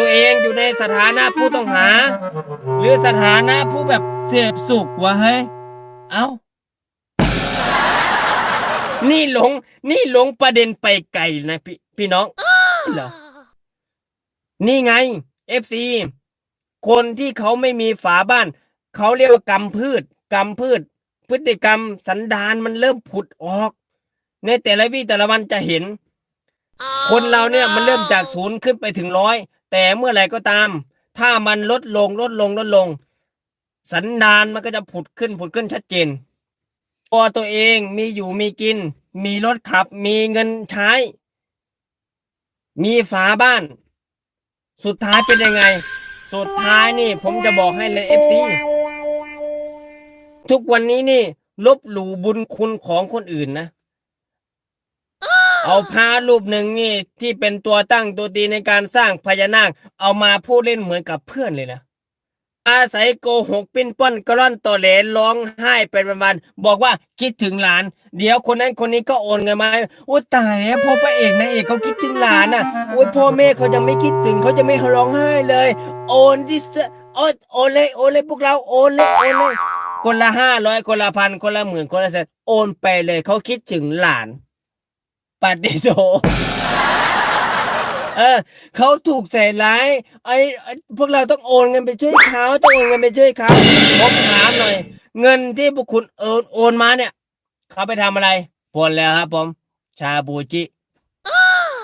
ตัวเองอยู่ในสถานะผู้ต้องหา หรือสถานะผู้แบบเสพสุขวะเฮ้ย เอ้า นี่หลง นี่หลงประเด็นไปไกลนะพี่พี่น้องเหรอ นี่ไง FC คนที่เขาไม่มีฝาบ้าน เขาเรียกว่ากรรมพืช กรรมพืช พฤติกรรมสันดานมันเริ่มผุดออก ในแต่ละวี่แต่ละวันจะเห็น คนเราเนี่ยมันเริ่มจากศูนย์ขึ้นไปถึงร้อยแต่เมื่อไหร่ก็ตาม ถ้ามันลดลงลดลงลดลง สันดานมันก็จะผุดขึ้นผุดขึ้นชัดเจนตัวตัวเองมีอยู่มีกิน มีรถขับ มีเงินใช้ มีฝาบ้าน สุดท้ายเป็นยังไง สุดท้ายนี่ ผมจะบอกให้เลยเอฟซีทุกวันนี้นี่ ลบหลู่บุญคุณของคนอื่นนะ เอาพระรูปหนึ่งนี่ที่เป็นตัวตั้งตัวตีในการสร้างพญานาค เอามาพูดเล่นเหมือนกับเพื่อนเลยนะอาศัยโกหกปิ้นป้อนกระล่อนต่อแหลร้องไห้เป็นประมาณบอกว่าคิดถึงหลาน เดี๋ยวคนนั้นคนนี้ก็โอนเงินมาโอ้ตายแล้วพ่อพระเอกนางเอกเขาคิดถึงหลานอะโอ้ยพ่อแม่เขายังไม่คิดถึงเขาจะไม่ร้องไห้เลย โอนดิสโอนโอนเลยโอนเลยพวกเราโอนเลยโอนเลยคนละห้าร้อยคนละพันคนละหมื่นคนละแสนโอนไปเลยเขาคิดถึงหลาน ปฏิโทเออเขาถูกใส่ร้ายไอ้ไอ้พวกเราต้องโอนเงินไปช่วยเขาต้องโอนเงินไปช่วยเขาผมถามหน่อย เงินที่พวกคุณโอนโอนมาเนี่ยเขาไปทำอะไรผลแล้วครับ ผม ชาบูจิ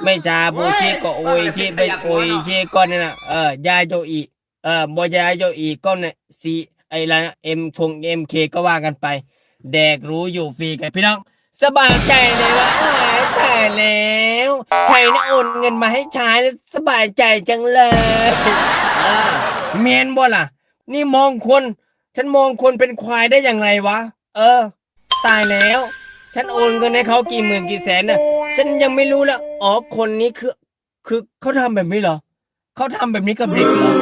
ไม่ชาบูจิก็โอยชิไม่โอยชิก็เนี่ยนะเออยาโยอีเออบอยาโยอีก็เนี่ยซีไอ้ละเอ็มคงเอ็มเคก็ว่ากันไป แดกรู้อยู่ฟรีกันพี่น้อง สบายใจเลยว่าเอ้ยตายแล้วใครนะโอนเงินมาให้ใช้แล้วสบายใจจังเลยอ่าเมียนบ่ล่ะ นี่มองคน ฉันมองคนเป็นควายได้อย่างไรวะ เออ ตายแล้ว ฉันโอนเงินให้เขากี่หมื่นกี่แสนน่ะ ฉันยังไม่รู้แล้วอ๋อคนนี้คือ คือเขาทำแบบนี้เหรอเขาทำแบบนี้กับเด็กเหรอ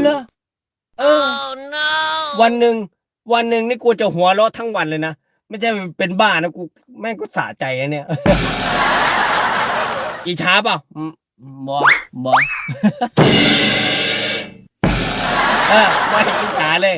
เหรอเออ วันหนึ่งวันหนึ่งนี่กูจะหัวเราะทั้งวันเลยนะ ไม่ใช่เป็นบ้านะกูแม่งก็สะใจนะเนี่ย อีช้าเปล่าอืมบอบอเออไม่อีช้าเลย